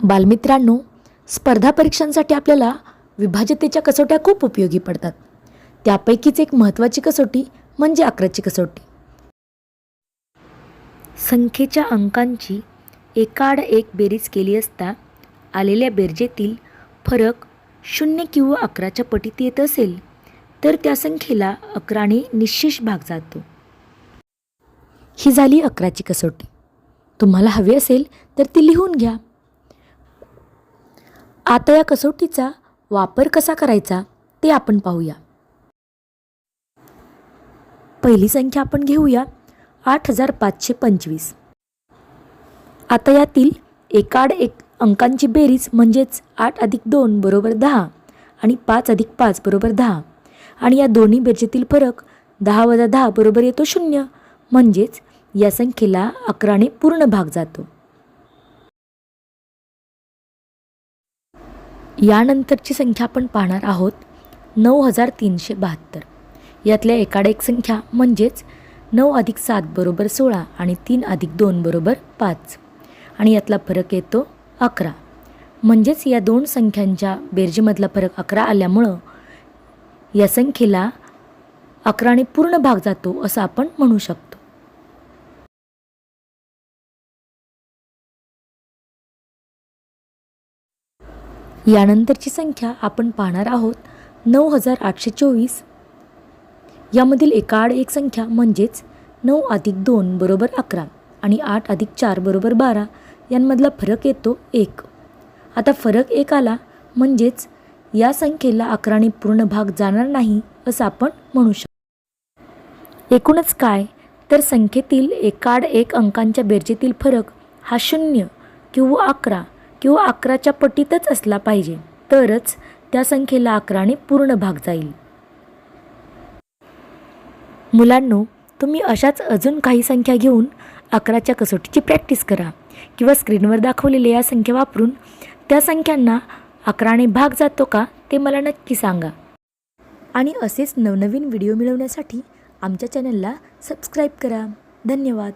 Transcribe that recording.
बालमित्रांनो स्पर्धा परीक्षांसाठी आपल्याला विभाज्यतेच्या कसोट्या खूप उपयोगी पडतात. त्यापैकीच एक महत्त्वाची कसोटी म्हणजे अकराची कसोटी. संख्येच्या अंकांची एकाड एक बेरीज केली असता आलेल्या बेरजेतील फरक शून्य किंवा अकराच्या पटीत येत असेल तर त्या संख्येला अकराने निशेष भाग जातो. ही झाली अकराची कसोटी. तुम्हाला हवी असेल तर ती लिहून घ्या. आता या कसोटीचा वापर कसा करायचा ते आपण पाहूया. पहिली संख्या आपण घेऊया आठ हजार पाचशे पंचवीस. आता यातील एकाड एक अंकांची बेरीज म्हणजेच आठ अधिक दोन बरोबर दहा आणि पाच अधिक पाच बरोबर दहा. आणि या दोन्ही बेरजेतील फरक दहा वजा दहा बरोबर येतो शून्य. म्हणजेच या संख्येला अकराने पूर्ण भाग जातो. यानंतरची संख्या आपण पाहणार आहोत नऊ हजार तीनशे बहात्तर. यातल्या एकाडेक संख्या म्हणजेच नऊ अधिक सात बरोबर सोळा आणि तीन अधिक दोन बरोबर पाच. आणि यातला फरक येतो अकरा. म्हणजेच या दोन संख्यांच्या बेरजेमधला फरक अकरा आल्यामुळं या संख्येला अकराने पूर्ण भाग जातो असं आपण म्हणू शकतो. यानंतरची संख्या आपण पाहणार आहोत नऊ हजार आठशे चोवीस. यामधील एकाआड एक संख्या म्हणजेच नऊ अधिक दोन बरोबर अकरा आणि आठ अधिक चार बरोबर बारा यांमधला फरक येतो एक. आता फरक एक आला म्हणजेच या संख्येला अकराने पूर्ण भाग जाणार नाही असं आपण म्हणू शकतो. एकूणच काय? तर संख्येतील एकाड एक अंकांच्या बेरजेतील फरक हा शून्य किंवा अकरा किंवा अकराच्या पटीतच असला पाहिजे तरच त्या संख्येला अकराने पूर्ण भाग जाईल. मुलांनो तुम्ही अशाच अजून काही संख्या घेऊन अकराच्या कसोटीची प्रॅक्टिस करा किंवा स्क्रीनवर दाखवलेल्या या संख्या वापरून त्या संख्यांना अकराने भाग जातो का ते मला नक्की सांगा. आणि असेच नवनवीन व्हिडिओ मिळवण्यासाठी आमच्या चॅनलला सबस्क्राईब करा. धन्यवाद.